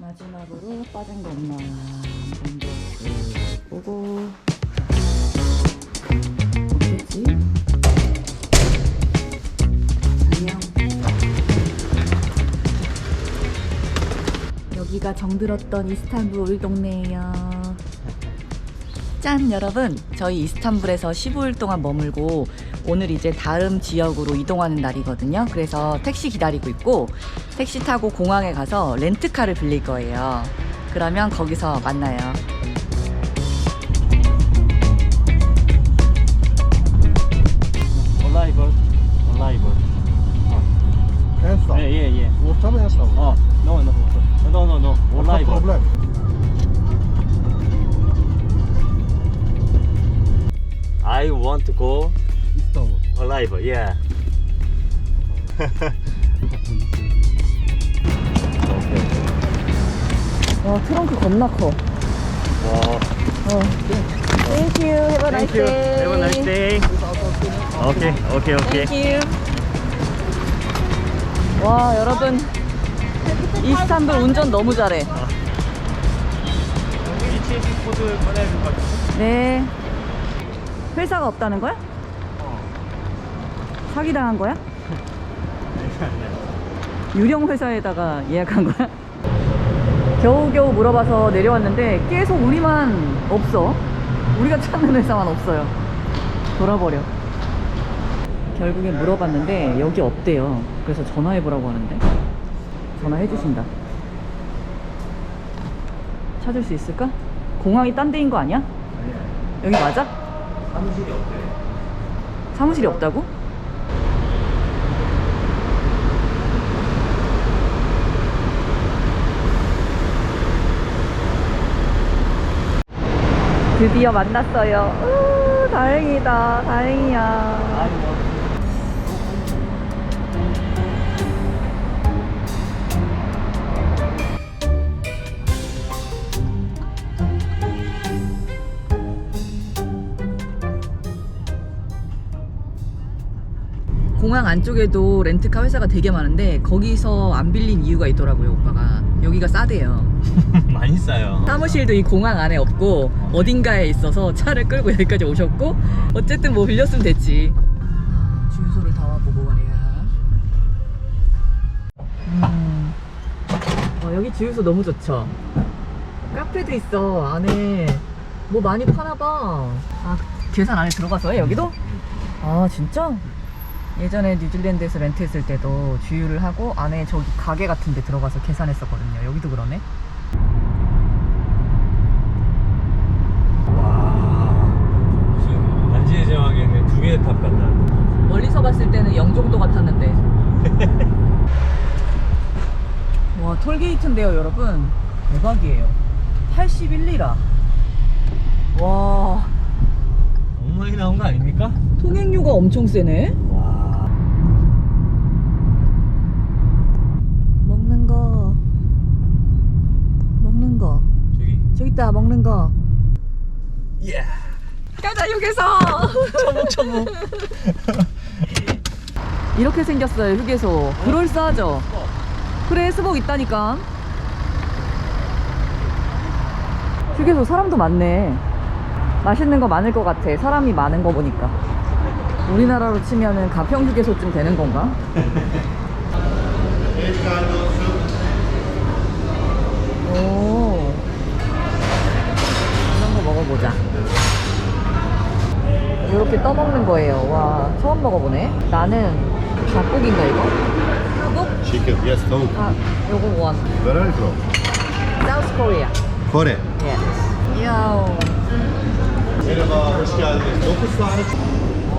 마지막으로 빠진 거 없나 보고. 없겠지? 안녕. 여기가 정들었던 이스탄불 동네예요. 짠 여러분. 저희 이스탄불에서 15일 동안 머물고 오늘 이제 다음 지역으로 이동하는 날이거든요. 그래서 택시 기다리고 있고 택시 타고 공항에 가서 렌트카를 빌릴 거예요 그러면 거기서 만나요 Oliver. Oliver. Ensam? Yeah, yeah, yeah. Orta mı ensam? Oh, no, no, no, no, no. Orta Oliver. problem. I want to go İstanbul. Oliver. Yeah. 와 트렁크 겁나 커 Wow. 어. Thank you. Have a nice Thank you. day. Have a nice day. Okay, okay, okay. Thank you. 와 여러분 이스탄불 운전 너무 잘해. 위치 코드 꺼내줄 것 네. 회사가 없다는 거야? 사기 당한 거야? 유령 회사에다가 예약한 거야? 겨우겨우 물어봐서 내려왔는데 계속 우리만 없어. 우리가 찾는 회사만 없어요. 돌아버려. 결국에 물어봤는데 여기 없대요. 그래서 전화해보라고 하는데 전화해 주신다. 찾을 수 있을까? 공항이 딴 데인 거 아니야? 여기 맞아? 사무실이 없대. 사무실이 없다고? 드디어 만났어요. 우, 다행이다. 다행이야. 공항 안쪽에도 렌트카 회사가 되게 많은데 거기서 안 빌린 이유가 있더라고요, 오빠가. 여기가 싸대요. 많이 싸요. 사무실도 이 공항 안에 없고 어딘가에 있어서 차를 끌고 여기까지 오셨고 어쨌든 뭐 빌렸으면 됐지. 주유소를 다 와보고 말이야. 음. 어, 여기 주유소 너무 좋죠. 카페도 있어 안에 뭐 많이 파나 봐. 아 계산 안에 들어가서 해 여기도? 아 진짜? 예전에 뉴질랜드에서 렌트했을 때도 주유를 하고 안에 저기 가게 같은 데 들어가서 계산했었거든요. 여기도 그러네. 무슨 반지의 제왕에 있는 두 개의 탑 같다. 멀리서 봤을 때는 영종도 같았는데. 와, 톨게이트인데요, 여러분. 대박이에요. 81리라. 와, 너무 많이 나온 거 아닙니까? 통행료가 엄청 세네. 와. 먹는 거. 먹는 거. 저기. 저기 있다, 먹는 거. 예. 가자, 휴게소! 처묵처묵. 이렇게 생겼어요, 휴게소. 그럴싸하죠? 그래, 스복 있다니까. 휴게소 사람도 많네. 맛있는 거 많을 것 같아. 사람이 많은 거 보니까. 우리나라로 치면은 가평 휴게소쯤 되는 건가? 오. 이런 거 먹어보자. 이렇게 떠먹는 거예요. 와, 처음 먹어보네. 나는 닭고기인가 이거? 한국? Chicken, yes, tavuk. 아, 요거 원. Where are you from? South Korea. 9 tane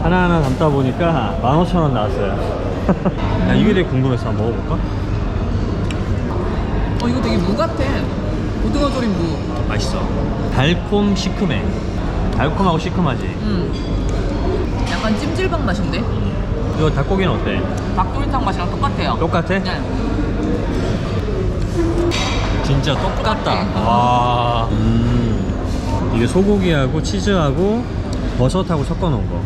하나하나 담다 보니까 15,000원 나왔어요. 야, 이게 되게 궁금해서 한번 먹어볼까? 어, 이거 되게 무 같아. 고등어 조림 무. 맛있어. 달콤 시큼해. 달콤하고 시큼하지. 음. 약간 찜질방 맛인데? 이거 닭고기는 어때? 닭도리탕 맛이랑 똑같아요. 똑같아? 네. 진짜 똑같다. 와. 음. 이게 소고기하고 치즈하고 버섯하고 섞어 놓은 거.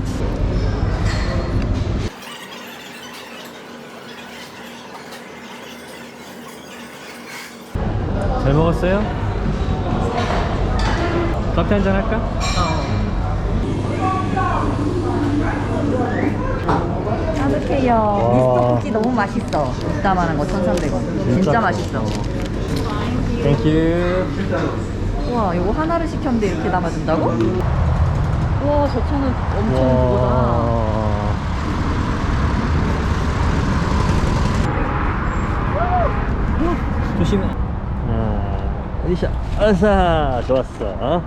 잘 먹었어요? 커피 한 잔 할까? 따뜻해요. 와. 미스터 쿠키 너무 맛있어. 이따만한 거 1,300원. 진짜, 맛있어. 땡큐 우와, 이거 하나를 시켰는데 이렇게 담아준다고? 우와, 저 차는 엄청 무거다. 조심해 아, 어디셔 아싸 좋았어 어?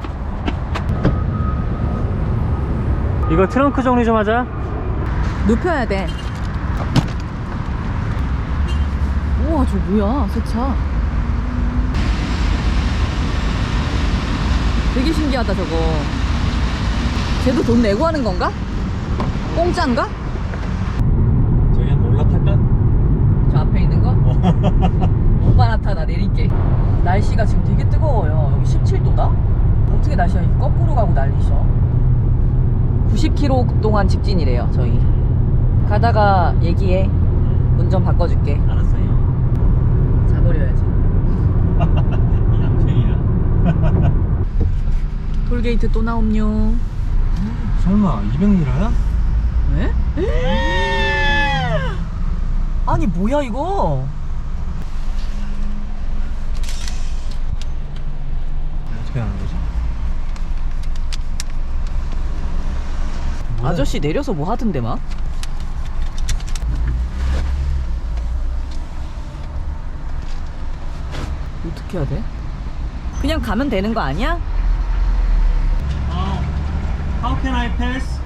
이거 트렁크 정리 좀 하자 눕혀야 돼. 우와, 저 뭐야, 새 차. 되게 신기하다, 저거. 쟤도 돈 내고 하는 건가? 공짜인가? 저기 한번 올라탈까? 저 앞에 있는 거? 오빠 나타 나 내릴게. 날씨가 지금 되게 뜨거워요. 여기 17도다? 어떻게 날씨가 거꾸로 가고 난리셔? 90km 동안 직진이래요, 저희. 가다가 얘기해. 운전 바꿔줄게. 알았어요 자버려야지. 얌생이야 톨게이트 또 나옴요. 설마 200리라야? 왜? 아니, 뭐야, 이거? 어떻게 하는 거지? 아저씨 내려서 뭐 하던데, 막? 어떻게 해야 돼? 그냥 가면 되는 거 아니야? 어, How can I pass?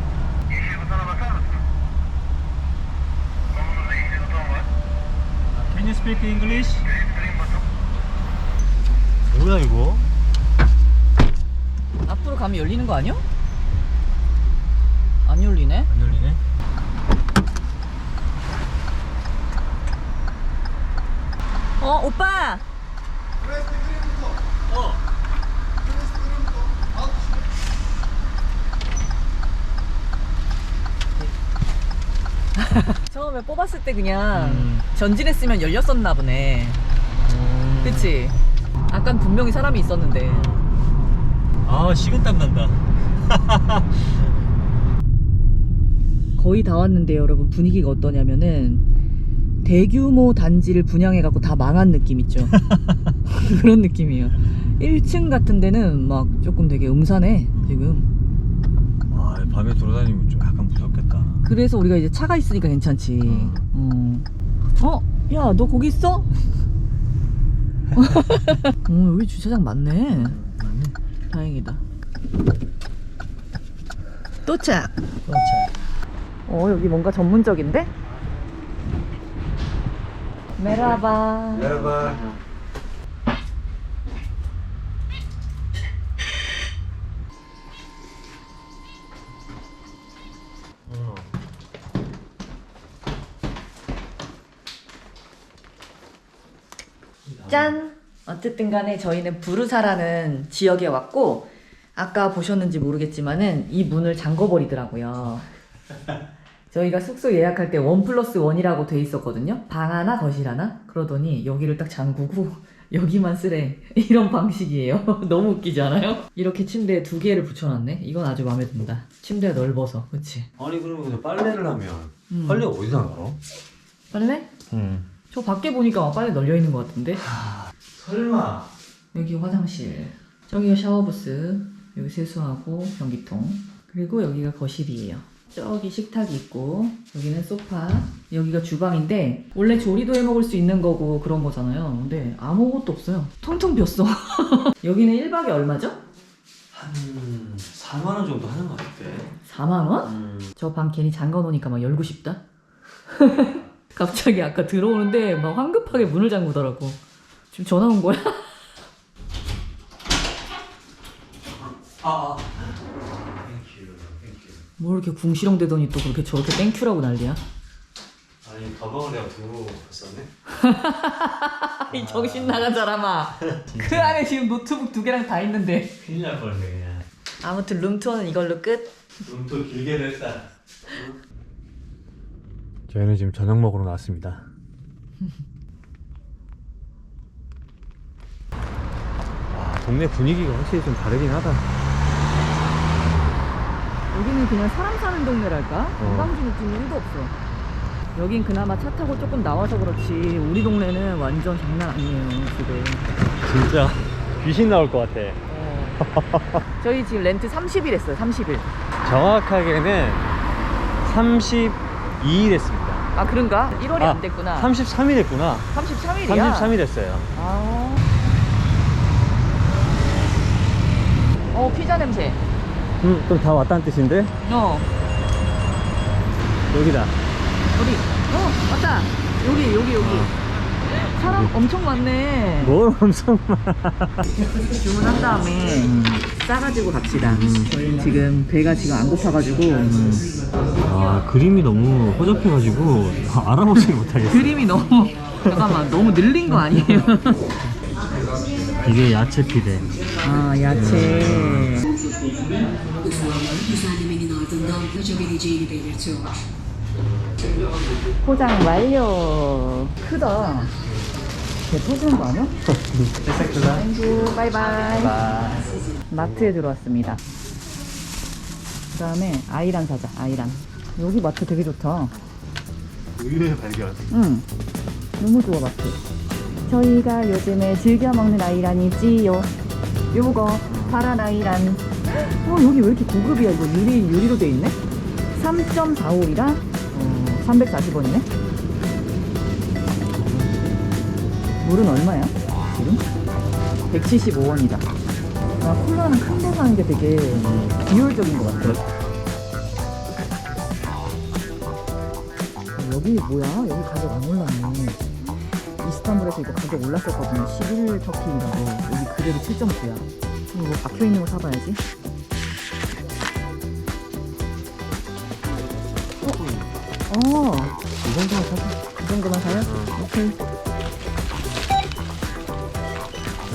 Can you speak English? 뭐야 이거? 앞으로 가면 열리는 거 아니야? 안 열리네? 안 열리네. 어, 오빠! 어. 처음에 뽑았을 때 그냥 음. 전진했으면 열렸었나 보네. 음. 그치? 아깐 분명히 사람이 있었는데. 아 식은땀 난다. 거의 다 왔는데 여러분 분위기가 어떠냐면은 대규모 단지를 분양해갖고 다 망한 느낌 있죠. 그런 느낌이에요. 1층 같은 데는 막 조금 되게 음산해 지금. 와 밤에 돌아다니면 좀 약간 무섭겠다. 그래서 우리가 이제 차가 있으니까 괜찮지. 어, 어? 야, 너 거기 있어? 어, 여기 주차장 많네. 다행이다. 도착. 그렇지. 어, 여기 뭔가 전문적인데? 메라바. 어. 짠! 어쨌든 간에 저희는 부르사라는 지역에 왔고, 아까 보셨는지 모르겠지만은 이 문을 잠궈버리더라고요. 저희가 숙소 예약할 때 원 플러스 원이라고 돼 있었거든요. 방 하나, 거실 하나? 그러더니 여기를 딱 잠그고 여기만 쓰래. 이런 방식이에요. 너무 웃기지 않아요? 이렇게 침대에 두 개를 붙여놨네. 이건 아주 마음에 든다. 침대가 넓어서. 그치? 아니 그러면 빨래를 하면 음. 빨래가 어디서 나와? 빨래? 응. 저 밖에 보니까 빨래 널려 있는 것 같은데? 설마. 여기 화장실. 저기가 샤워부스. 여기 세수하고 변기통. 그리고 여기가 거실이에요. 저기 식탁이 있고 여기는 소파. 여기가 주방인데 원래 조리도 해 먹을 수 있는 거고 그런 거잖아요. 근데 아무것도 없어요. 텅텅 비었어. 여기는 1박에 얼마죠? 한 4만 원 정도 하는 것 같아. 4만 원? 음. 저방 괜히 잠가 놓으니까 막 열고 싶다. 갑자기 아까 들어오는데 막 황급하게 문을 잠그더라고. 지금 전화 온 거야? 아. 땡큐. 땡큐. 뭐 이렇게 궁시렁대더니 또 그렇게 저렇게 땡큐라고 난리야? 아니 가방을 내가 두고 갔었네. 이 정신 나간 사람아. 그 안에 지금 노트북 두 개랑 다 있는데. 큰일 날 뻔했네 그냥. 아무튼 룸투어는 이걸로 끝. 눈도 길게 됐다. 저희는 지금 저녁 먹으러 나왔습니다. 동네 분위기가 확실히 좀 다르긴 하다. 여기는 그냥 사람 사는 동네랄까? 어. 관광지 느낌이 1도 없어. 여긴 그나마 차 타고 조금 나와서 그렇지 우리 동네는 완전 장난 아니에요 지금. 진짜 귀신 나올 것 같아. 어. 저희 지금 렌트 30일 했어요 30일. 정확하게는 32일 했습니다. 아 그런가? 1월이 아, 안 됐구나. 33일 했구나. 33일이야. 33일 했어요. 아. 어 피자 냄새. 음, 그럼 다 왔다는 뜻인데? 어 여기다. 어디? 어 맞다. 여기 여기 여기. 사람 엄청 많네. 뭘 엄청 많아. 주문한 다음에 싸가지고 갑시다. 지금 배가 지금 안 고파가지고 아, 그림이 너무 허접해가지고 알아보지 못하겠어. 그림이 너무 잠깐만 너무 늘린 거 아니에요? 이게 야채 피대. 아 야채. düzenlemenin ardından kaçabileceğini belirtiyor. 포장 완료. 크다. 배 터지는 거 아니야? 땡큐 바이바이. 마트에 들어왔습니다. 그 다음에 아이란 사자 아이란. 여기 마트 되게 좋다. 의외의 발견. 응. 너무 좋아 마트. 저희가 요즘에 즐겨 먹는 아이란이 있지요. 요거 파란 아이란. 어 여기 왜 이렇게 고급이야 이거 유리 유리로 돼 있네. 3.45이라 어, 340원이네. 물은 얼마야? 지금? 175원이다. 아 콜라는 큰거 사는 게 되게 비효율적인 것 같아. 여기 뭐야? 여기 가격 안 올랐네. 이스탄불에서 이거 가격 올랐었거든요. 11 터키라고. 여기 그대로 7.9야. 이거 뭐 박혀 있는 거 사봐야지. 어? 어. 이 정도만 사자. 이 정도만 사요? 오케이.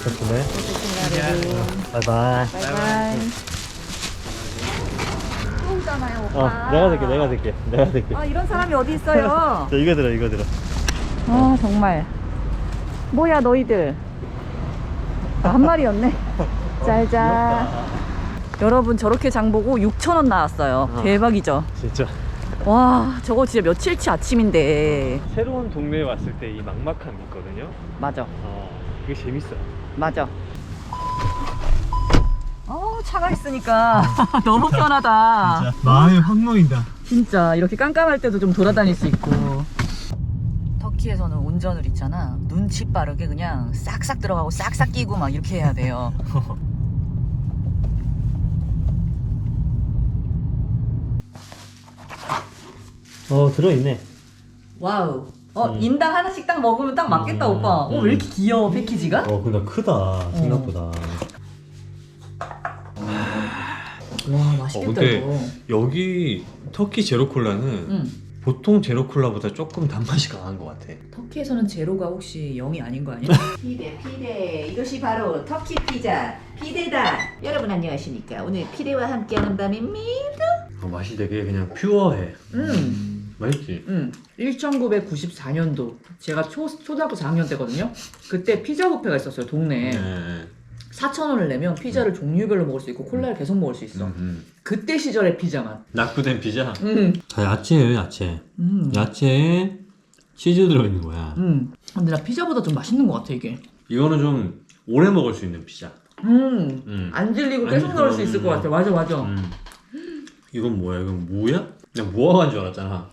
좋습니다, 바이바이. 바이바이. 오빠. 어, 내가 들게, 내가 들게, 내가 들게. 아, 이런 사람이 어디 있어요? 자, 이거 들어, 이거 들어. 아 정말 뭐야 너희들 아, 한 마리였네 짤짤 여러분 저렇게 장 보고 6천원 나왔어요 어. 대박이죠 진짜. 와 저거 진짜 며칠치 아침인데 새로운 동네에 왔을 때 이 막막함이 있거든요. 맞아 어, 그게 재밌어. 맞아. 어 차가 있으니까. 너무 편하다. 마음이 확 놓인다. 진짜 이렇게 깜깜할 때도 좀 돌아다닐 수 있고. 터키에서는 운전을 있잖아. 눈치 빠르게 그냥 싹싹 들어가고 싹싹 끼고 막 이렇게 해야 돼요. 어, 들어있네. 와우 어 음. 인당 하나씩 딱 먹으면 딱 맞겠다 음, 오빠 어 음. 왜 이렇게 귀여워 패키지가? 어, 그러니까 크다, 생각보다. 와 맛있겠다 어, 근데- 이거 여기 터키 제로 콜라는 응. 보통 제로 콜라보다 조금 단맛이 강한 것 같아. 터키에서는 제로가 혹시 0이 아닌 거 아니야? 피데 피데 이것이 바로 터키 피자 피데다 여러분 안녕하십니까 오늘 피데와 함께하는 밤입니다 어, 맛이 되게 그냥 퓨어해. 음. 맛있지? 응. 1994년도 제가 초, 초등학교 4학년 때거든요 그때 피자 뷔페가 있었어요 동네에 네. 4,000원을 내면 피자를 종류별로 먹을 수 있고 콜라를 계속 먹을 수 있어 음. 그때 시절의 피자만 낙부된 피자? 음. 다 야채예요, 야채. 음. 야채에 치즈 들어있는 거야. 음. 근데 나 피자보다 좀 맛있는 것 같아 이게 이거는 좀 오래 먹을 수 있는 피자. 음. 음. 안 질리고 안 계속 질리고, 넣을 수 있을 것 음. 같아 맞아 맞아 음. 이건 뭐야? 이건 무야? 그냥 무화과인 줄 알았잖아.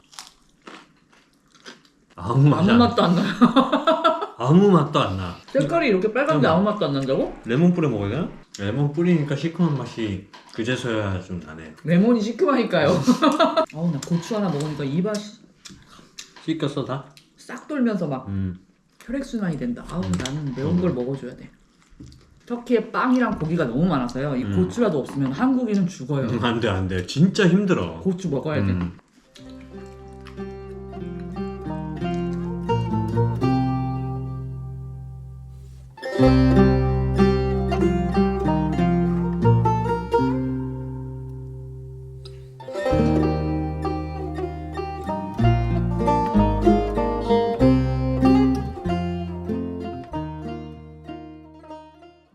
아무 맛이 아무 안 맛도 안 나. 나. 아무 맛도 안 나. 색깔이 이렇게 빨간데 잠깐만. 아무 맛도 안 난다고? 레몬 뿌려 먹어야 되나? 레몬 뿌리니까 시큼한 맛이 그제서야 좀 나네. 레몬이 시큼하니까요. 어우 나 고추 하나 먹으니까 입이 씻겼어 다? 싹 돌면서 막 음. 혈액순환이 된다. 아우 나는 매운 걸 먹어줘야 돼. 터키에 빵이랑 고기가 너무 많아서요. 이 음. 고추라도 없으면 한국인은 죽어요. 안돼 안돼. 진짜 힘들어. 고추 먹어야 돼. 음.